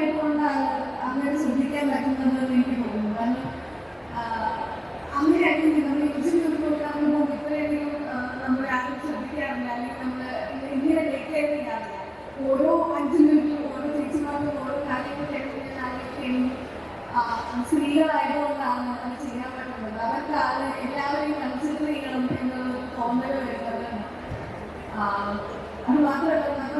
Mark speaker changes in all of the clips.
Speaker 1: പോയതുകൊണ്ട് അമ്മയോട് ശ്രദ്ധിക്കാൻ പറ്റുന്നത് എനിക്ക് തോന്നുന്നു. കാരണം അമ്മയായിട്ട് നമ്മൾ മ്യൂസിക്കിലോട്ട് നമ്മൾ പോകുമ്പോഴേക്കും നമ്മൾ ആരും ശ്രദ്ധിക്കാറില്ല. അല്ലെങ്കിൽ നമ്മൾ ഇങ്ങനെ ടേക്ക് ഓരോ അഞ്ച് മിനിറ്റും ഓരോ ചേച്ചിമാർക്കും ഓരോ കാര്യങ്ങൾ കേൾക്കുന്ന കാര്യമൊക്കെയും സ്ത്രീകളായതുകൊണ്ടാണ് അത് ചെയ്യാൻ പറ്റുന്നത്. അവർക്കാണ് എല്ലാവരെയും കൺസിഡർ ചെയ്യണം എന്നൊരു തോന്നൽ വരുന്നത്. അത് മാത്രമല്ല നമ്മൾ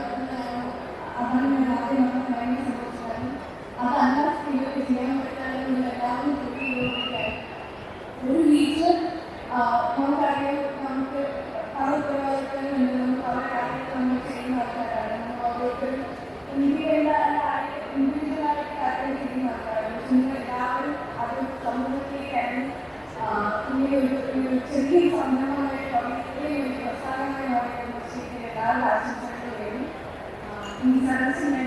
Speaker 1: നമുക്കറിയാം നമുക്ക് പല ഉത്തരവാദിത്തങ്ങളുണ്ട് നമുക്ക് പല കാര്യങ്ങൾ നമ്മൾ ചെയ്യുന്ന ആൾക്കാരാണ് നമ്മൾ ഓരോരുത്തരും ഇന്ത്യയിലായ ഇൻഡിവിജ്വലായിട്ട് കാര്യങ്ങൾ ചെയ്യുന്ന ആൾക്കാരാണ് പക്ഷെ നിങ്ങൾ എല്ലാവരും അത് സമൂഹത്തിലേക്ക് ഇറങ്ങി ഇങ്ങനെ ഒരു ചെറിയ സംരംഭമായി തുടങ്ങി. ഒരു പ്രസ്ഥാനമായി മാറിയ എല്ലാവരും ആശംസകൾ വരും. ഈ സദസ്സിന്